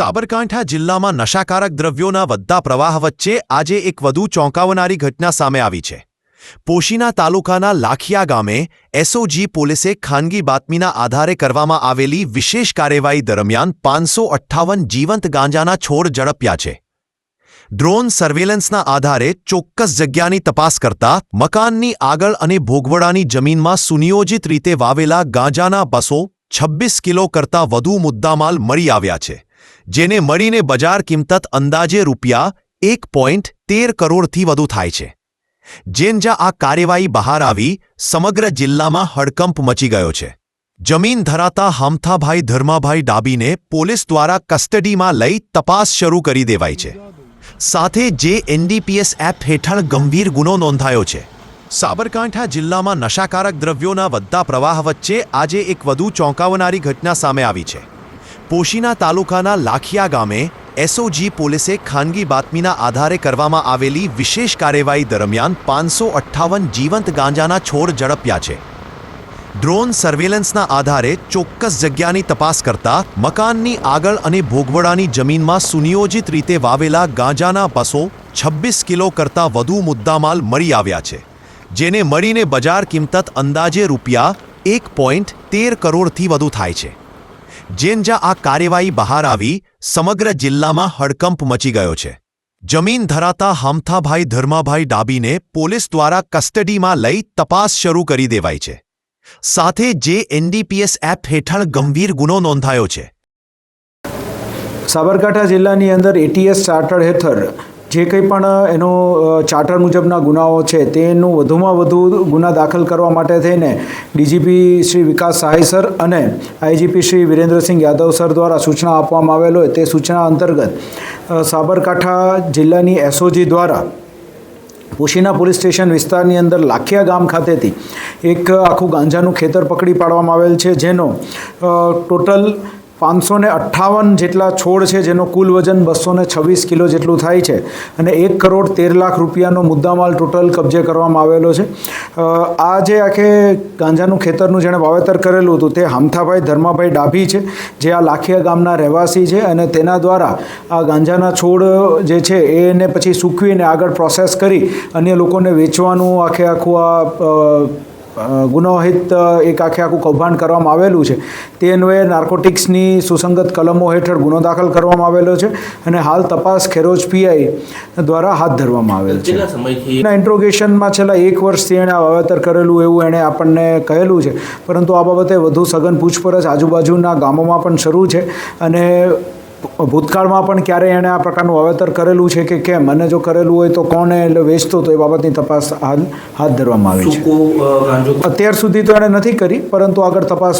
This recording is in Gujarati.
સાબરકાંઠા જિલ્લામાં નશાકારક દ્રવ્યોના વધતા પ્રવાહ વચ્ચે આજે એક વધુ ચોંકાવનારી ઘટના સામે આવી છે. પોશીના તાલુકાના લાખિયા ગામે એસઓજી પોલીસે ખાનગી બાતમીના આધારે કરવામાં આવેલી વિશેષ કાર્યવાહી દરમિયાન પાંચસો અઠ્ઠાવન જીવંત ગાંજાના છોડ ઝડપ્યા છે. ડ્રોન સર્વેલન્સના આધારે ચોક્કસ જગ્યાની તપાસ કરતા મકાનની આગળ અને ભોગવડાની જમીનમાં સુનિયોજિત રીતે વાવેલા ગાંજાના બસો છવ્વીસ કિલો કરતાં વધુ મુદ્દામાલ મળી આવ્યા છે. જેને મળીને બજાર કિંમત અંદાજે રૂપિયા એક પોઈન્ટ તેર કરોડથી વધુ થાય છે. જેનજા આ કાર્યવાહી બહાર આવી, સમગ્ર જિલ્લામાં હડકંપ મચી ગયો છે. જમીન ધરાતા હામથાભાઈ ધર્માભાઈ ડાબીને પોલીસ દ્વારા કસ્ટડીમાં લઈ તપાસ શરૂ કરી દેવાઈ છે. સાથે જે એનડીપીએસ એપ હેઠળ ગંભીર ગુનો નોંધાયો છે. સાબરકાંઠા જિલ્લામાં નશાકારક દ્રવ્યોના વધતા પ્રવાહ વચ્ચે આજે એક વધુ ચોંકાવનારી ઘટના સામે આવી છે. પોશીના તાલુકાના લાખિયા ગામે એસઓજી પોલીસે ખાનગી બાતમીના આધારે કરવામાં આવેલી વિશેષ કાર્યવાહી દરમિયાન પાંચસો અઠ્ઠાવન જીવંત ગાંજાના છોડ ઝડપ્યા છે. ડ્રોન સર્વેલન્સના આધારે ચોક્કસ જગ્યાની તપાસ કરતા મકાનની આગળ અને ભોગવડાની જમીનમાં સુનિયોજિત રીતે વાવેલા ગાંજાના બસો છવ્વીસ કિલો કરતાં વધુ મુદ્દામાલ મળી આવ્યા છે. જેને મળીને બજાર કિંમત અંદાજે રૂપિયા એક પોઈન્ટ તેર કરોડથી વધુ થાય છે. જેન જ્યાં આ કાર્યવાહી બહાર આવી, સમગ્ર જિલ્લામાં હડકંપ મચી ગયો છે. જમીન ધરાતા હમથાભાઈ ધર્માભાઈ ડાબીને પોલીસ દ્વારા કસ્ટડીમાં લઈ તપાસ શરૂ કરી દેવાઈ છે. સાથે જે એનડીપીએસ એપ હેઠળ ગંભીર ગુનો નોંધાયો છે. સાબરકાંઠા જિલ્લાની અંદર એટીએસ ચાર્ટર હેઠળ જે કંઈ પણ એનો ચાર્ટર મુજબના ગુનાઓ છે, તેનું વધુમાં વધુ ગુના દાખલ કરવા માટે થઈને ડીજીપી શ્રી વિકાસ સહાય સર અને આઈજીપી શ્રી વિરેન્દ્રસિંહ યાદવ સર દ્વારા સૂચના આપવામાં આવેલ હોય તે સૂચના અંતર્ગત સાબરકાંઠા જિલ્લાની એસઓજી દ્વારા પોશીના પોલીસ સ્ટેશન વિસ્તારની અંદર લાખિયા ગામ ખાતેથી એક આખું ગાંજાનું ખેતર પકડી પાડવામાં આવેલ છે, જેનો ટોટલ પાંચસો ને અઠ્ઠાવન જેટલા છોડ છે, જેનો કુલ વજન બસો ને છવ્વીસ કિલો જેટલું થાય છે અને એક કરોડ તેર લાખ રૂપિયાનો મુદ્દામાલ ટોટલ કબજે કરવામાં આવેલો છે. આ જે આખે ગાંજાનું ખેતરનું જેણે વાવેતર કરેલું હતું, તે હામથાભાઈ ધર્માભાઈ ડાભી છે, જે આ લાખિયા ગામના રહેવાસી છે અને તેના દ્વારા આ ગાંજાના છોડ જે છે, એને પછી સૂકવીને આગળ પ્રોસેસ કરી અન્ય લોકોને વેચવાનું, આખે આખું આ ગુનાહિત એક આખે આખું કૌભાંડ કરવામાં આવેલું છે. તે અન્વયે નાર્કોટિક્સની સુસંગત કલમો હેઠળ ગુનો દાખલ કરવામાં આવેલો છે અને હાલ તપાસ ખેરોજ પીઆઈ દ્વારા હાથ ધરવામાં આવેલ છે. એના ઇન્ટ્રોગેશનમાં છેલ્લા એક વર્ષથી એણે વાવેતર કરેલું એવું એણે આપણને કહેલું છે. પરંતુ આ બાબતે વધુ સઘન પૂછપરછ આજુબાજુના ગામોમાં પણ શરૂ છે અને ભૂતકાળમાં પણ ક્યારેય એણે આ પ્રકારનું વાવેતર કરેલું છે કે કેમ? અને જો કરેલું હોય તો કોને એટલે વેચતો તો એ બાબતની તપાસ હાથ ધરવામાં આવી છે. અત્યાર સુધી તો એણે નથી કરી પરંતુ આગળ તપાસ